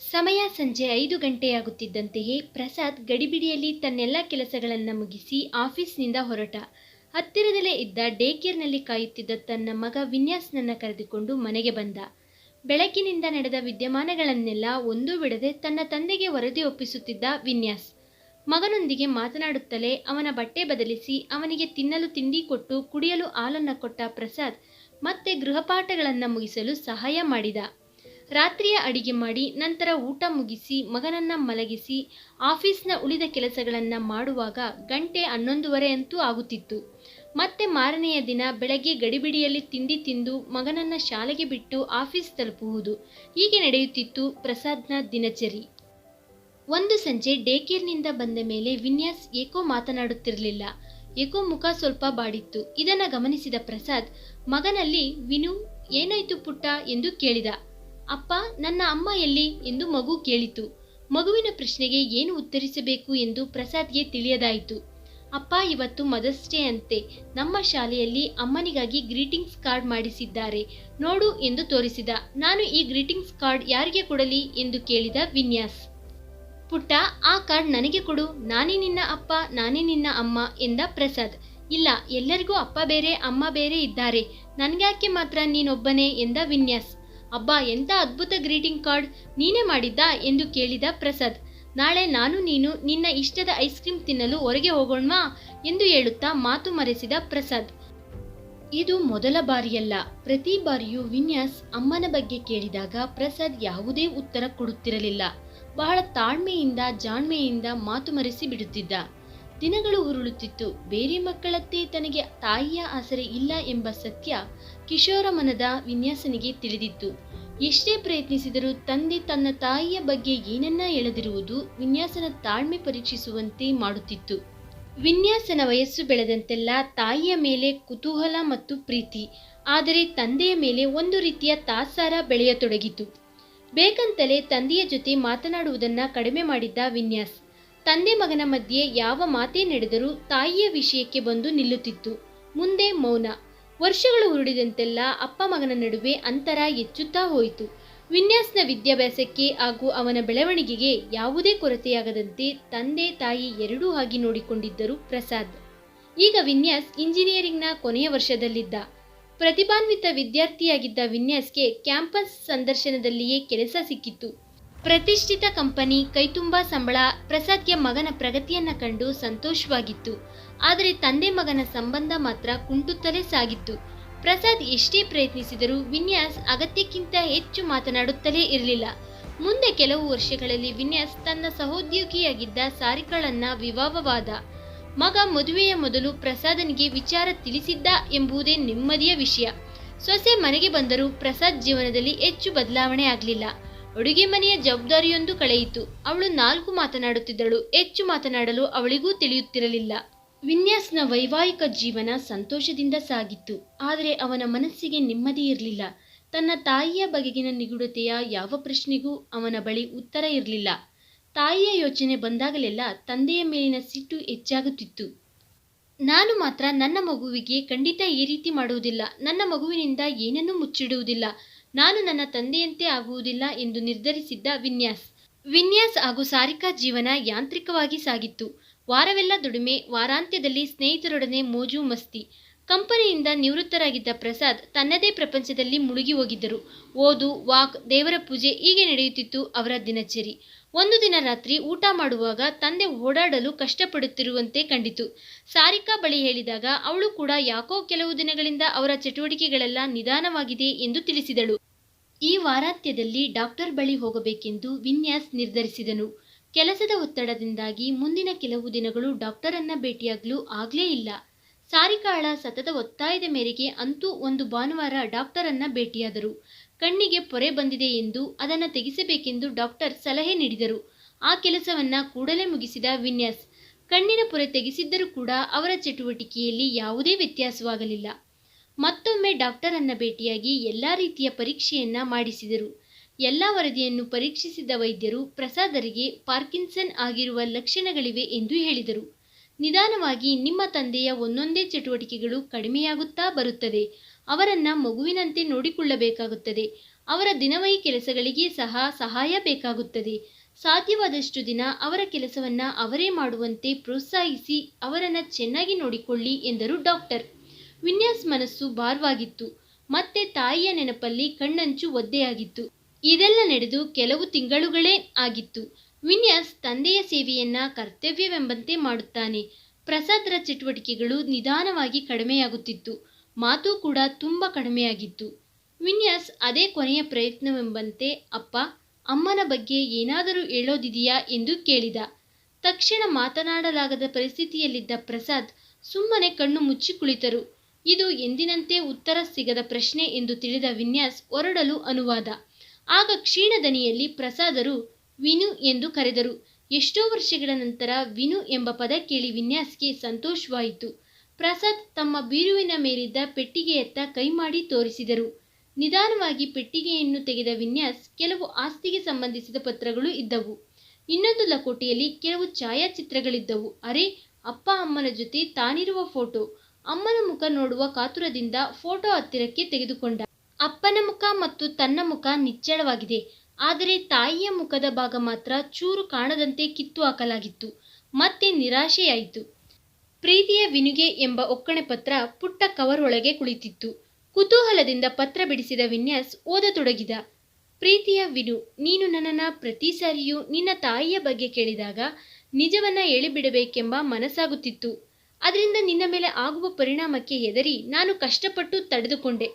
ಸಮಯ ಸಂಜೆ ಐದು ಗಂಟೆಯಾಗುತ್ತಿದ್ದಂತೆಯೇ ಪ್ರಸಾದ್ ಗಡಿಬಿಡಿಯಲ್ಲಿ ತನ್ನೆಲ್ಲ ಕೆಲಸಗಳನ್ನು ಮುಗಿಸಿ ಆಫೀಸ್ನಿಂದ ಹೊರಟ. ಹತ್ತಿರದಲ್ಲೇ ಇದ್ದ ಡೇ ಕೇರ್ನಲ್ಲಿ ಕಾಯುತ್ತಿದ್ದ ತನ್ನ ಮಗ ವಿನ್ಯಾಸ್ನನ್ನು ಕರೆದುಕೊಂಡು ಮನೆಗೆ ಬಂದ. ಬೆಳಕಿನಿಂದ ನಡೆದ ವಿದ್ಯಮಾನಗಳನ್ನೆಲ್ಲ ಒಂದೂ ಬಿಡದೆ ತನ್ನ ತಂದೆಗೆ ವರದಿ ಒಪ್ಪಿಸುತ್ತಿದ್ದ ವಿನ್ಯಾಸ್. ಮಗನೊಂದಿಗೆ ಮಾತನಾಡುತ್ತಲೇ ಅವನ ಬಟ್ಟೆ ಬದಲಿಸಿ ಅವನಿಗೆ ತಿನ್ನಲು ತಿಂಡಿ ಕೊಟ್ಟು ಕುಡಿಯಲು ಹಾಲನ್ನು ಕೊಟ್ಟ ಪ್ರಸಾದ್ ಮತ್ತೆ ಗೃಹಪಾಠಗಳನ್ನು ಮುಗಿಸಲು ಸಹಾಯ ಮಾಡಿದ. ರಾತ್ರಿಯ ಅಡಿಗೆ ಮಾಡಿ, ನಂತರ ಊಟ ಮುಗಿಸಿ, ಮಗನನ್ನ ಮಲಗಿಸಿ, ಆಫೀಸ್ನ ಉಳಿದ ಕೆಲಸಗಳನ್ನು ಮಾಡುವಾಗ ಗಂಟೆ ಹನ್ನೊಂದುವರೆ ಅಂತೂ ಆಗುತ್ತಿತ್ತು. ಮತ್ತೆ ಮಾರನೆಯ ದಿನ ಬೆಳಗ್ಗೆ ಗಡಿಬಿಡಿಯಲ್ಲಿ ತಿಂಡಿ ತಿಂದು ಮಗನನ್ನ ಶಾಲೆಗೆ ಬಿಟ್ಟು ಆಫೀಸ್ ತಲುಪುವುದು ಹೀಗೆ ನಡೆಯುತ್ತಿತ್ತು ಪ್ರಸಾದ್ನ ದಿನಚರಿ. ಒಂದು ಸಂಜೆ ಡೇಕೇರ್ನಿಂದ ಬಂದ ಮೇಲೆ ವಿನ್ಯಾಸ್ ಏಕೋ ಮಾತನಾಡುತ್ತಿರಲಿಲ್ಲ. ಏಕೋ ಮುಖ ಸ್ವಲ್ಪ ಬಾಡಿತ್ತು. ಇದನ್ನು ಗಮನಿಸಿದ ಪ್ರಸಾದ್, ಮಗನಲ್ಲಿ, ವಿನು, ಏನಾಯ್ತು ಪುಟ್ಟ ಎಂದು ಕೇಳಿದ. ಅಪ್ಪ, ನನ್ನ ಅಮ್ಮ ಎಲ್ಲಿ? ಎಂದು ಮಗು ಕೇಳಿತು. ಮಗುವಿನ ಪ್ರಶ್ನೆಗೆ ಏನು ಉತ್ತರಿಸಬೇಕು ಎಂದು ಪ್ರಸಾದ್ಗೆ ತಿಳಿಯದಾಯಿತು. ಅಪ್ಪ, ಇವತ್ತು ಮದರ್ಸ್ ಅಂತೆ. ನಮ್ಮ ಶಾಲೆಯಲ್ಲಿ ಅಮ್ಮನಿಗಾಗಿ ಗ್ರೀಟಿಂಗ್ಸ್ ಕಾರ್ಡ್ ಮಾಡಿಸಿದ್ದಾರೆ. ನೋಡು ಎಂದು ತೋರಿಸಿದ. ನಾನು ಈ ಗ್ರೀಟಿಂಗ್ಸ್ ಕಾರ್ಡ್ ಯಾರಿಗೆ ಕೊಡಲಿ? ಎಂದು ಕೇಳಿದ ವಿನ್ಯಾಸ್. ಪುಟ್ಟ, ಆ ಕಾರ್ಡ್ ನನಗೆ ಕೊಡು. ನಾನೇ ನಿನ್ನ ಅಪ್ಪ, ನಾನೇ ನಿನ್ನ ಅಮ್ಮ ಎಂದ ಪ್ರಸಾದ್. ಇಲ್ಲ, ಎಲ್ಲರಿಗೂ ಅಪ್ಪ ಬೇರೆ, ಅಮ್ಮ ಬೇರೆ ಇದ್ದಾರೆ. ನನಗ್ಯಾಕೆ ಮಾತ್ರ ನೀನೊಬ್ಬನೇ? ಎಂದ ವಿನ್ಯಾಸ್. ಅಬ್ಬಾ, ಎಂಥ ಅದ್ಭುತ ಗ್ರೀಟಿಂಗ್ ಕಾರ್ಡ್ ನೀನೇ ಮಾಡಿದ್ದ ಎಂದು ಕೇಳಿದ ಪ್ರಸಾದ್. ನಾಳೆ ನಾನು ನೀನು ನಿನ್ನ ಇಷ್ಟದ ಐಸ್ ಕ್ರೀಮ್ ತಿನ್ನಲು ಹೊರಗೆ ಹೋಗೋಣ್ವಾ ಎಂದು ಹೇಳುತ್ತಾ ಮಾತು ಮರೆಸಿದ ಪ್ರಸಾದ್. ಇದು ಮೊದಲ ಬಾರಿಯಲ್ಲ. ಪ್ರತಿ ಬಾರಿಯೂ ವಿನ್ಯಾಸ್ ಅಮ್ಮನ ಬಗ್ಗೆ ಕೇಳಿದಾಗ ಪ್ರಸಾದ್ ಯಾವುದೇ ಉತ್ತರ ಕೊಡುತ್ತಿರಲಿಲ್ಲ. ಬಹಳ ತಾಳ್ಮೆಯಿಂದ, ಜಾಣ್ಮೆಯಿಂದ ಮಾತು ಮರೆಸಿ ಬಿಡುತ್ತಿದ್ದ. ದಿನಗಳು ಉರುಳುತ್ತಿತ್ತು. ಬೇರೆ ಮಕ್ಕಳತ್ತೆ ತನಗೆ ತಾಯಿಯ ಆಸರೆ ಇಲ್ಲ ಎಂಬ ಸತ್ಯ ಕಿಶೋರ ಮನದ ವಿನ್ಯಾಸನಿಗೆ ತಿಳಿದಿತ್ತು. ಎಷ್ಟೇ ಪ್ರಯತ್ನಿಸಿದರೂ ತಂದೆ ತನ್ನ ತಾಯಿಯ ಬಗ್ಗೆ ಏನನ್ನ ಎಳೆದಿರುವುದು ವಿನ್ಯಾಸನ ತಾಳ್ಮೆ ಪರೀಕ್ಷಿಸುವಂತೆ ಮಾಡುತ್ತಿತ್ತು. ವಿನ್ಯಾಸನ ವಯಸ್ಸು ಬೆಳೆದಂತೆಲ್ಲ ತಾಯಿಯ ಮೇಲೆ ಕುತೂಹಲ ಮತ್ತು ಪ್ರೀತಿ, ಆದರೆ ತಂದೆಯ ಮೇಲೆ ಒಂದು ರೀತಿಯ ತಾತ್ಸಾರ ಬೆಳೆಯತೊಡಗಿತು. ಬೇಕಂತಲೇ ತಂದೆಯ ಜೊತೆ ಮಾತನಾಡುವುದನ್ನ ಕಡಿಮೆ ಮಾಡಿದ್ದ ವಿನ್ಯಾಸ್. ತಂದೆ ಮಗನ ಮಧ್ಯೆ ಯಾವ ಮಾತೇ ನಡೆದರೂ ತಾಯಿಯ ವಿಷಯಕ್ಕೆ ಬಂದು ನಿಲ್ಲುತ್ತಿತ್ತು. ಮುಂದೆ ಮೌನ. ವರ್ಷಗಳು ಉರುಳಿದಂತೆಲ್ಲ ಅಪ್ಪ ಮಗನ ನಡುವೆ ಅಂತರ ಹೆಚ್ಚುತ್ತಾ ಹೋಯಿತು. ವಿನ್ಯಾಸ್ನ ವಿದ್ಯಾಭ್ಯಾಸಕ್ಕೆ ಹಾಗೂ ಅವನ ಬೆಳವಣಿಗೆಗೆ ಯಾವುದೇ ಕೊರತೆಯಾಗದಂತೆ ತಂದೆ ತಾಯಿ ಎರಡೂ ಆಗಿ ನೋಡಿಕೊಂಡಿದ್ದರು ಪ್ರಸಾದ್. ಈಗ ವಿನ್ಯಾಸ್ ಇಂಜಿನಿಯರಿಂಗ್ನ ಕೊನೆಯ ವರ್ಷದಲ್ಲಿದ್ದ. ಪ್ರತಿಭಾನ್ವಿತ ವಿದ್ಯಾರ್ಥಿಯಾಗಿದ್ದ ವಿನ್ಯಾಸ್ಗೆ ಕ್ಯಾಂಪಸ್ ಸಂದರ್ಶನದಲ್ಲಿಯೇ ಕೆಲಸ ಸಿಕ್ಕಿತ್ತು. ಪ್ರತಿಷ್ಠಿತ ಕಂಪನಿ ಕೈತುಂಬ ಸಂಬಳ ಪ್ರಸಾದ್ಗೆ ಮಗನ ಪ್ರಗತಿಯನ್ನ ಕಂಡು ಸಂತೋಷವಾಗಿತ್ತು. ಆದರೆ ತಂದೆ ಮಗನ ಸಂಬಂಧ ಮಾತ್ರ ಕುಂಟುತ್ತಲೇ ಸಾಗಿತ್ತು. ಪ್ರಸಾದ್ ಎಷ್ಟೇ ಪ್ರಯತ್ನಿಸಿದರೂ ವಿನ್ಯಾಸ್ ಅಗತ್ಯಕ್ಕಿಂತ ಹೆಚ್ಚು ಮಾತನಾಡುತ್ತಲೇ ಇರಲಿಲ್ಲ. ಮುಂದೆ ಕೆಲವು ವರ್ಷಗಳಲ್ಲಿ ವಿನ್ಯಾಸ್ ತನ್ನ ಸಹೋದ್ಯೋಗಿಯಾಗಿದ್ದ ಸಾರಿಕಳನ್ನ ವಿವಾಹವಾದ ಮಗ ಮದುವೆಯ ಮೊದಲು ಪ್ರಸಾದನಿಗೆ ವಿಚಾರ ತಿಳಿಸಿದ್ದ ಎಂಬುದೇ ನೆಮ್ಮದಿಯ ವಿಷಯ. ಸೊಸೆ ಮನೆಗೆ ಬಂದರೂ ಪ್ರಸಾದ್ ಜೀವನದಲ್ಲಿ ಹೆಚ್ಚು ಬದಲಾವಣೆ ಆಗಲಿಲ್ಲ. ಅಡುಗೆ ಮನೆಯ ಜವಾಬ್ದಾರಿಯೊಂದು ಕಳೆಯಿತು. ಅವಳು ನಾಲ್ಕು ಮಾತನಾಡುತ್ತಿದ್ದಳು. ಹೆಚ್ಚು ಮಾತನಾಡಲು ಅವಳಿಗೂ ತಿಳಿಯುತ್ತಿರಲಿಲ್ಲ. ವಿನ್ಯಾಸ್ನ ವೈವಾಹಿಕ ಜೀವನ ಸಂತೋಷದಿಂದ ಸಾಗಿತ್ತು. ಆದರೆ ಅವನ ಮನಸ್ಸಿಗೆ ನೆಮ್ಮದಿ ಇರಲಿಲ್ಲ. ತನ್ನ ತಾಯಿಯ ಬಗೆಗಿನ ನಿಗೂಢತೆಯ ಯಾವ ಪ್ರಶ್ನೆಗೂ ಅವನ ಬಳಿ ಉತ್ತರ ಇರಲಿಲ್ಲ. ತಾಯಿಯ ಯೋಚನೆ ಬಂದಾಗಲೆಲ್ಲ ತಂದೆಯ ಮೇಲಿನ ಸಿಟ್ಟು ಹೆಚ್ಚಾಗುತ್ತಿತ್ತು. ನಾನು ಮಾತ್ರ ನನ್ನ ಮಗುವಿಗೆ ಖಂಡಿತ ಈ ರೀತಿ ಮಾಡುವುದಿಲ್ಲ. ನನ್ನ ಮಗುವಿನಿಂದ ಏನನ್ನೂ ಮುಚ್ಚಿಡುವುದಿಲ್ಲ. ನಾನು ನನ್ನ ತಂದೆಯಂತೆ ಆಗುವುದಿಲ್ಲ ಎಂದು ನಿರ್ಧರಿಸಿದ್ದ ವಿನ್ಯಾಸ್. ವಿನ್ಯಾಸ್ ಹಾಗೂ ಸಾರಿಕಾ ಜೀವನ ಯಾಂತ್ರಿಕವಾಗಿ ಸಾಗಿತ್ತು. ವಾರವೆಲ್ಲ ದುಡಿಮೆ, ವಾರಾಂತ್ಯದಲ್ಲಿ ಸ್ನೇಹಿತರೊಡನೆ ಮೋಜು ಮಸ್ತಿ. ಕಂಪನಿಯಿಂದ ನಿವೃತ್ತರಾಗಿದ್ದ ಪ್ರಸಾದ್ ತನ್ನದೇ ಪ್ರಪಂಚದಲ್ಲಿ ಮುಳುಗಿ ಹೋಗಿದ್ದರು. ಓದು, ವಾಕ್, ದೇವರ ಪೂಜೆ ಹೀಗೆ ನಡೆಯುತ್ತಿತ್ತು ಅವರ ದಿನಚರಿ. ಒಂದು ದಿನ ರಾತ್ರಿ ಊಟ ಮಾಡುವಾಗ ತಂದೆ ಓಡಾಡಲು ಕಷ್ಟಪಡುತ್ತಿರುವಂತೆ ಕಂಡಿತು. ಸಾರಿಕಾ ಬಳಿ ಹೇಳಿದಾಗ, ಅವಳು ಕೂಡ ಯಾಕೋ ಕೆಲವು ದಿನಗಳಿಂದ ಅವರ ಚಟುವಟಿಕೆಗಳೆಲ್ಲ ನಿಧಾನವಾಗಿದೆ ಎಂದು ತಿಳಿಸಿದಳು. ಈ ವಾರಾಂತ್ಯದಲ್ಲಿ ಡಾಕ್ಟರ್ ಬಳಿ ಹೋಗಬೇಕೆಂದು ವಿನ್ಯಾಸ್ ನಿರ್ಧರಿಸಿದನು. ಕೆಲಸದ ಒತ್ತಡದಿಂದಾಗಿ ಮುಂದಿನ ಕೆಲವು ದಿನಗಳು ಡಾಕ್ಟರನ್ನ ಭೇಟಿಯಾಗಲು ಆಗಲೇ ಇಲ್ಲ. ಸಾರಿಕಾಳ ಸತತ ಒತ್ತಾಯದ ಮೇರೆಗೆ ಅಂತೂ ಒಂದು ಭಾನುವಾರ ಡಾಕ್ಟರನ್ನ ಭೇಟಿಯಾದರು. ಕಣ್ಣಿಗೆ ಪೊರೆ ಬಂದಿದೆ ಎಂದು ಅದನ್ನು ತೆಗೆಸಬೇಕೆಂದು ಡಾಕ್ಟರ್ ಸಲಹೆ ನೀಡಿದರು. ಆ ಕೆಲಸವನ್ನ ಕೂಡಲೇ ಮುಗಿಸಿದ ವಿನ್ಯಾಸ್. ಕಣ್ಣಿನ ಪೊರೆ ತೆಗೆಸಿದ್ದರೂ ಕೂಡ ಅವರ ಚಟುವಟಿಕೆಯಲ್ಲಿ ಯಾವುದೇ ವ್ಯತ್ಯಾಸವಾಗಲಿಲ್ಲ. ಮತ್ತೊಮ್ಮೆ ಡಾಕ್ಟರನ್ನ ಭೇಟಿಯಾಗಿ ಎಲ್ಲ ರೀತಿಯ ಪರೀಕ್ಷೆಯನ್ನ ಮಾಡಿಸಿದರು. ಎಲ್ಲ ವರದಿಯನ್ನು ಪರೀಕ್ಷಿಸಿದ ವೈದ್ಯರು ಪ್ರಸಾದರಿಗೆ ಪಾರ್ಕಿನ್ಸನ್ ಆಗಿರುವ ಲಕ್ಷಣಗಳಿವೆ ಎಂದು ಹೇಳಿದರು. ನಿಧಾನವಾಗಿ ನಿಮ್ಮ ತಂದೆಯ ಒಂದೊಂದೇ ಚಟುವಟಿಕೆಗಳು ಕಡಿಮೆಯಾಗುತ್ತಾ ಬರುತ್ತದೆ ಅವರನ್ನ ಮಗುವಿನಂತೆ ನೋಡಿಕೊಳ್ಳಬೇಕಾಗುತ್ತದೆ. ಅವರ ದಿನವಹಿ ಕೆಲಸಗಳಿಗೆ ಸಹ ಸಹಾಯ ಬೇಕಾಗುತ್ತದೆ. ಸಾಧ್ಯವಾದಷ್ಟು ದಿನ ಅವರ ಕೆಲಸವನ್ನ ಅವರೇ ಮಾಡುವಂತೆ ಪ್ರೋತ್ಸಾಹಿಸಿ ಅವರನ್ನ ಚೆನ್ನಾಗಿ ನೋಡಿಕೊಳ್ಳಿ ಎಂದರು ಡಾಕ್ಟರ್. ವಿನ್ಯಾಸ್ ಮನಸ್ಸು ಭಾರವಾಗಿತ್ತು. ಮತ್ತೆ ತಾಯಿಯ ನೆನಪಲ್ಲಿ ಕಣ್ಣಂಚು ಒದ್ದೆಯಾಗಿತ್ತು. ಇದೆಲ್ಲ ನಡೆದು ಕೆಲವು ತಿಂಗಳುಗಳೇ ಆಗಿತ್ತು. ವಿನ್ಯಾಸ್ ತಂದೆಯ ಸೇವೆಯನ್ನ ಕರ್ತವ್ಯವೆಂಬಂತೆ ಮಾಡುತ್ತಾನೆ. ಪ್ರಸಾದರ ಚಟುವಟಿಕೆಗಳು ನಿಧಾನವಾಗಿ ಕಡಿಮೆಯಾಗುತ್ತಿತ್ತು. ಮಾತು ಕೂಡ ತುಂಬ ಕಡಿಮೆಯಾಗಿತ್ತು. ವಿನ್ಯಾಸ್ ಅದೇ ಕೊನೆಯ ಪ್ರಯತ್ನವೆಂಬಂತೆ ಅಪ್ಪ, ಅಮ್ಮನ ಬಗ್ಗೆ ಏನಾದರೂ ಹೇಳೋದಿದೆಯಾ ಎಂದು ಕೇಳಿದ. ತಕ್ಷಣ ಮಾತನಾಡಲಾಗದ ಪರಿಸ್ಥಿತಿಯಲ್ಲಿದ್ದ ಪ್ರಸಾದ್ ಸುಮ್ಮನೆ ಕಣ್ಣು ಮುಚ್ಚಿ ಕುಳಿತರು. ಇದು ಎಂದಿನಂತೆ ಉತ್ತರ ಸಿಗದ ಪ್ರಶ್ನೆ ಎಂದು ತಿಳಿದ ವಿನ್ಯಾಸ್ ಹೊರಡಲು ಅನುವಾದ. ಆಗ ಕ್ಷೀಣ ದನಿಯಲ್ಲಿ ಪ್ರಸಾದರು ವಿನು ಎಂದು ಕರೆದರು. ಎಷ್ಟೋ ವರ್ಷಗಳ ನಂತರ ವಿನು ಎಂಬ ಪದ ಕೇಳಿ ವಿನ್ಯಾಸ್ಗೆ ಸಂತೋಷವಾಯಿತು. ಪ್ರಸಾದ್ ತಮ್ಮ ಬೀರುವಿನ ಮೇಲಿದ್ದ ಪೆಟ್ಟಿಗೆಯತ್ತ ಕೈ ಮಾಡಿ ತೋರಿಸಿದರು. ನಿಧಾನವಾಗಿ ಪೆಟ್ಟಿಗೆಯನ್ನು ತೆಗೆದ ವಿನ್ಯಾಸ್ ಕೆಲವು ಆಸ್ತಿಗೆ ಸಂಬಂಧಿಸಿದ ಪತ್ರಗಳು ಇದ್ದವು. ಇನ್ನೊಂದು ಲಕೋಟೆಯಲ್ಲಿ ಕೆಲವು ಛಾಯಾಚಿತ್ರಗಳಿದ್ದವು. ಅರೆ, ಅಪ್ಪ ಅಮ್ಮನ ಜೊತೆ ತಾನಿರುವ ಫೋಟೋ. ಅಮ್ಮನ ಮುಖ ನೋಡುವ ಕಾತುರದಿಂದ ಫೋಟೋ ಹತ್ತಿರಕ್ಕೆ ತೆಗೆದುಕೊಂಡ. ಅಪ್ಪನ ಮುಖ ಮತ್ತು ತನ್ನ ಮುಖ ನಿಚ್ಚಳವಾಗಿದೆ. ಆದರೆ ತಾಯಿಯ ಮುಖದ ಭಾಗ ಮಾತ್ರ ಚೂರು ಕಾಣದಂತೆ ಕಿತ್ತು ಹಾಕಲಾಗಿತ್ತು. ಮತ್ತೆ ನಿರಾಶೆಯಾಯಿತು. ಪ್ರೀತಿಯ ವಿನುಗೆ ಎಂಬ ಒಕ್ಕಣೆ ಪತ್ರ ಪುಟ್ಟ ಕವರ್ ಒಳಗೆ ಕುಳಿತಿತ್ತು. ಕುತೂಹಲದಿಂದ ಪತ್ರ ಬಿಡಿಸಿದ ವಿನ್ಯಾಸ್ ಓದತೊಡಗಿದ. ಪ್ರೀತಿಯ ವಿನು, ನೀನು ನನ್ನನ್ನು ಪ್ರತಿ ಸಾರಿಯೂ ನಿನ್ನ ತಾಯಿಯ ಬಗ್ಗೆ ಕೇಳಿದಾಗ ನಿಜವನ್ನ ಹೇಳಿಬಿಡಬೇಕೆಂಬ ಮನಸ್ಸಾಗುತ್ತಿತ್ತು. ಅದರಿಂದ ನಿನ್ನ ಮೇಲೆ ಆಗುವ ಪರಿಣಾಮಕ್ಕೆ ಹೆದರಿ ನಾನು ಕಷ್ಟಪಟ್ಟು ತಡೆದುಕೊಂಡೆ.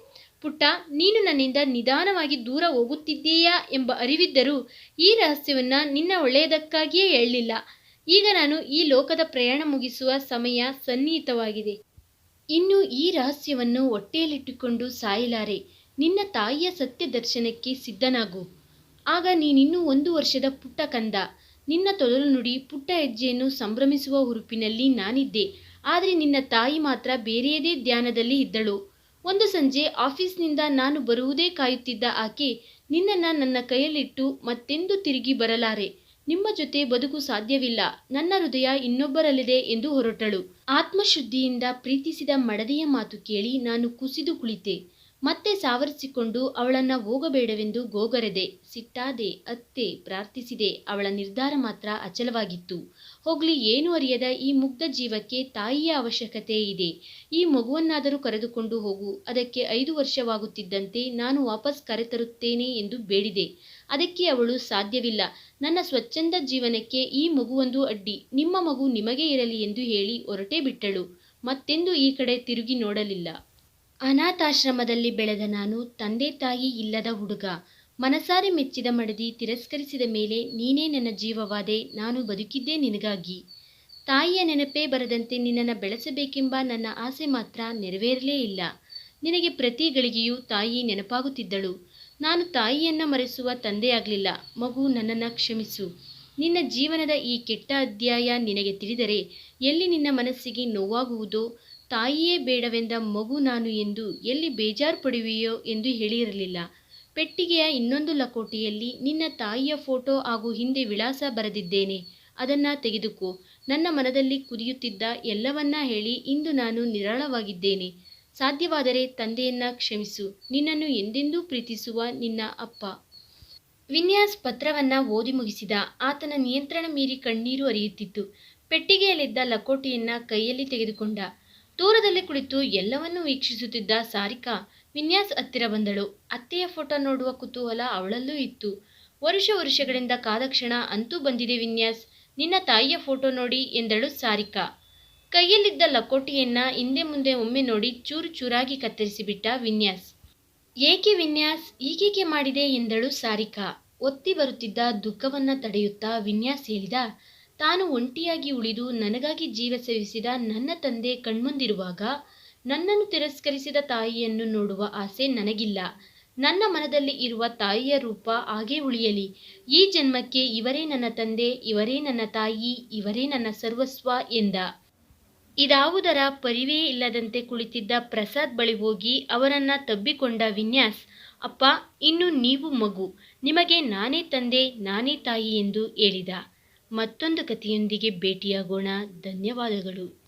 ಪುಟ್ಟ, ನೀನು ನನ್ನಿಂದ ನಿಧಾನವಾಗಿ ದೂರ ಹೋಗುತ್ತಿದ್ದೀಯಾ ಎಂಬ ಅರಿವಿದ್ದರೂ ಈ ರಹಸ್ಯವನ್ನ ನಿನ್ನ ಒಳ್ಳೆಯದಕ್ಕಾಗಿಯೇ ಹೇಳಲಿಲ್ಲ. ಈಗ ನಾನು ಈ ಲೋಕದ ಪ್ರಯಾಣ ಮುಗಿಸುವ ಸಮಯ ಸನ್ನಿಹಿತವಾಗಿದೆ. ಇನ್ನು ಈ ರಹಸ್ಯವನ್ನು ಹೊಟ್ಟೆಯಲ್ಲಿಟ್ಟುಕೊಂಡು ಸಾಯಲಾರೆ. ನಿನ್ನ ತಾಯಿಯ ಸತ್ಯ ದರ್ಶನಕ್ಕೆ ಸಿದ್ಧನಾಗು. ಆಗ ನೀನಿನ್ನೂ ಒಂದು ವರ್ಷದ ಪುಟ್ಟ ಕಂದ. ನಿನ್ನ ತೊದಲು ನುಡಿ ಪುಟ್ಟ ಹೆಜ್ಜೆಯನ್ನು ಸಂಭ್ರಮಿಸುವ ಹುರುಪಿನಲ್ಲಿ ನಾನಿದ್ದೆ. ಆದರೆ ನಿನ್ನ ತಾಯಿ ಮಾತ್ರ ಬೇರೆಯದೇ ಧ್ಯಾನದಲ್ಲಿ ಇದ್ದಳು. ಒಂದು ಸಂಜೆ ಆಫೀಸ್ನಿಂದ ನಾನು ಬರುವುದೇ ಕಾಯುತ್ತಿದ್ದ ಆಕೆ, ನಿನ್ನನ್ನು ನನ್ನ ಕೈಯಲ್ಲಿಟ್ಟು ಮತ್ತೆಂದು ತಿರುಗಿ ಬರಲಾರೆ? ನಿಮ್ಮ ಜೊತೆ ಬದುಕು ಸಾಧ್ಯವಿಲ್ಲ. ನನ್ನ ಹೃದಯ ಇನ್ನೊಬ್ಬರಲ್ಲಿದೆ ಎಂದು ಹೊರಟಳು. ಆತ್ಮಶುದ್ಧಿಯಿಂದ ಪ್ರೀತಿಸಿದ ಮಡದಿಯ ಮಾತು ಕೇಳಿ ನಾನು ಕುಸಿದು ಕುಳಿತೆ. ಮತ್ತೆ ಸಾವರಿಸಿಕೊಂಡು ಅವಳನ್ನ ಹೋಗಬೇಡವೆಂದು ಗೋಗರೆದೆ, ಸಿಟ್ಟಾದೆ, ಅತ್ತೆ ಪ್ರಾರ್ಥಿಸಿದೆ. ಅವಳ ನಿರ್ಧಾರ ಮಾತ್ರ ಅಚಲವಾಗಿತ್ತು. ಹೋಗ್ಲಿ, ಏನು ಅರಿಯದ ಈ ಮುಗ್ಧ ಜೀವಕ್ಕೆ ತಾಯಿಯ ಅವಶ್ಯಕತೆ ಇದೆ. ಈ ಮಗುವನ್ನಾದರೂ ಕರೆದುಕೊಂಡು ಹೋಗು. ಅದಕ್ಕೆ ಐದು ವರ್ಷವಾಗುತ್ತಿದ್ದಂತೆ ನಾನು ವಾಪಸ್ ಕರೆತರುತ್ತೇನೆ ಎಂದು ಬೇಡಿದೆ. ಅದಕ್ಕೆ ಅವಳು ಸಾಧ್ಯವಿಲ್ಲ. ನನ್ನ ಸ್ವಚ್ಛಂದ ಜೀವನಕ್ಕೆ ಈ ಮಗುವೊಂದು ಅಡ್ಡಿ. ನಿಮ್ಮ ಮಗು ನಿಮಗೆ ಇರಲಿ ಎಂದು ಹೇಳಿ ಹೊರಟೇ ಬಿಟ್ಟಳು. ಮತ್ತೆಂದು ಈ ಕಡೆ ತಿರುಗಿ ನೋಡಲಿಲ್ಲ. ಅನಾಥಾಶ್ರಮದಲ್ಲಿ ಬೆಳೆದ ನಾನು ತಂದೆ ತಾಯಿ ಇಲ್ಲದ ಹುಡುಗ. ಮನಸಾರೆ ಮೆಚ್ಚಿದ ಮಡದಿ ತಿರಸ್ಕರಿಸಿದ ಮೇಲೆ ನೀನೇ ನನ್ನ ಜೀವವಾದೆ, ನಾನು ಬದುಕಿದ್ದೇ ನಿನಗಾಗಿ. ತಾಯಿಯ ನೆನಪೇ ಬರದಂತೆ ನಿನ್ನನ್ನು ಬೆಳೆಸಬೇಕೆಂಬ ನನ್ನ ಆಸೆ ಮಾತ್ರ ನೆರವೇರಲೇ ಇಲ್ಲ. ನಿನಗೆ ಪ್ರತಿ ಗಳಿಗೆಯೂ ತಾಯಿ ನೆನಪಾಗುತ್ತಿದ್ದಳು. ನಾನು ತಾಯಿಯನ್ನು ಮರೆಸುವ ತಂದೆಯಾಗಲಿಲ್ಲ. ಮಗು ನನ್ನನ್ನು ಕ್ಷಮಿಸು. ನಿನ್ನ ಜೀವನದ ಈ ಕೆಟ್ಟ ಅಧ್ಯಾಯ ನಿನಗೆ ತಿಳಿದರೆ ಎಲ್ಲಿ ನಿನ್ನ ಮನಸ್ಸಿಗೆ ನೋವಾಗುವುದೋ ತಾಯಿಯೇ ಬೇಡವೆಂದ ಮಗು ನಾನು ಎಂದು ಎಲ್ಲಿ ಬೇಜಾರು ಪಡುವೆಯೋ ಎಂದು ಹೇಳಿರಲಿಲ್ಲ. ಪೆಟ್ಟಿಗೆಯ ಇನ್ನೊಂದು ಲಕೋಟೆಯಲ್ಲಿ ನಿನ್ನ ತಾಯಿಯ ಫೋಟೋ ಹಾಗೂ ಹಿಂದೆ ವಿಳಾಸ ಬರೆದಿದ್ದೇನೆ. ಅದನ್ನ ತೆಗೆದುಕೋ. ನನ್ನ ಮನದಲ್ಲಿ ಕುದಿಯುತ್ತಿದ್ದ ಎಲ್ಲವನ್ನ ಹೇಳಿ ಇಂದು ನಾನು ನಿರಾಳವಾಗಿದ್ದೇನೆ. ಸಾಧ್ಯವಾದರೆ ತಂದೆಯನ್ನ ಕ್ಷಮಿಸು. ನಿನ್ನನ್ನು ಎಂದೆಂದೂ ಪ್ರೀತಿಸುವ ನಿನ್ನ ಅಪ್ಪ. ವಿನ್ಯಾಸ್ ಪತ್ರವನ್ನ ಓದಿ ಮುಗಿಸಿದ ಆತನ ನಿಯಂತ್ರಣ ಮೀರಿ ಕಣ್ಣೀರು ಹರಿಯುತ್ತಿತ್ತು. ಪೆಟ್ಟಿಗೆಯಲ್ಲಿದ್ದ ಲಕೋಟಿಯನ್ನ ಕೈಯಲ್ಲಿ ತೆಗೆದುಕೊಂಡ. ದೂರದಲ್ಲಿ ಕುಳಿತು ಎಲ್ಲವನ್ನೂ ವೀಕ್ಷಿಸುತ್ತಿದ್ದ ಸಾರಿಕಾ ವಿನ್ಯಾಸ್ ಹತ್ತಿರ ಬಂದಳು. ಅತ್ತೆಯ ಫೋಟೋ ನೋಡುವ ಕುತೂಹಲ ಅವಳಲ್ಲೂ ಇತ್ತು. ವರುಷ ವರುಷಗಳಿಂದ ಕಾದ ಕ್ಷಣ ಅಂತೂ ಬಂದಿದೆ ವಿನ್ಯಾಸ್. ನಿನ್ನ ತಾಯಿಯ ಫೋಟೋ ನೋಡಿ ಎಂದಳು ಸಾರಿಕಾ. ಕೈಯಲ್ಲಿದ್ದ ಲಕೋಟೆಯನ್ನ ಹಿಂದೆ ಮುಂದೆ ಒಮ್ಮೆ ನೋಡಿ ಚೂರು ಚೂರಾಗಿ ಕತ್ತರಿಸಿಬಿಟ್ಟ ವಿನ್ಯಾಸ್. ಏಕೆ ವಿನ್ಯಾಸ್, ಈಗೇಕೆ ಮಾಡಿದೆ ಎಂದಳು ಸಾರಿಕಾ. ಒತ್ತಿ ಬರುತ್ತಿದ್ದ ದುಃಖವನ್ನ ತಡೆಯುತ್ತಾ ವಿನ್ಯಾಸ್ ಹೇಳಿದ, ತಾನು ಒಂಟಿಯಾಗಿ ಉಳಿದು ನನಗಾಗಿ ಜೀವ ಸೇವಿಸಿದ ನನ್ನ ತಂದೆ ಕಣ್ಮುಂದಿರುವಾಗ ನನ್ನನ್ನು ತಿರಸ್ಕರಿಸಿದ ತಾಯಿಯನ್ನು ನೋಡುವ ಆಸೆ ನನಗಿಲ್ಲ. ನನ್ನ ಮನದಲ್ಲಿ ಇರುವ ತಾಯಿಯ ರೂಪ ಹಾಗೇ ಉಳಿಯಲಿ. ಈ ಜನ್ಮಕ್ಕೆ ಇವರೇ ನನ್ನ ತಂದೆ, ಇವರೇ ನನ್ನ ತಾಯಿ, ಇವರೇ ನನ್ನ ಸರ್ವಸ್ವ ಎಂದ. ಇದಾವುದರ ಪರಿವೇ ಇಲ್ಲದಂತೆ ಕುಳಿತಿದ್ದ ಪ್ರಸಾದ್ ಬಳಿ ಹೋಗಿ ಅವರನ್ನ ತಬ್ಬಿಕೊಂಡ ವಿನ್ಯಾಸ್, ಅಪ್ಪ, ಇನ್ನು ನೀವು ಮಗು, ನಿಮಗೆ ನಾನೇ ತಂದೆ, ನಾನೇ ತಾಯಿ ಎಂದು ಹೇಳಿದ. ಮತ್ತೊಂದು ಕಥೆಯೊಂದಿಗೆ ಭೇಟಿಯಾಗೋಣ. ಧನ್ಯವಾದಗಳು.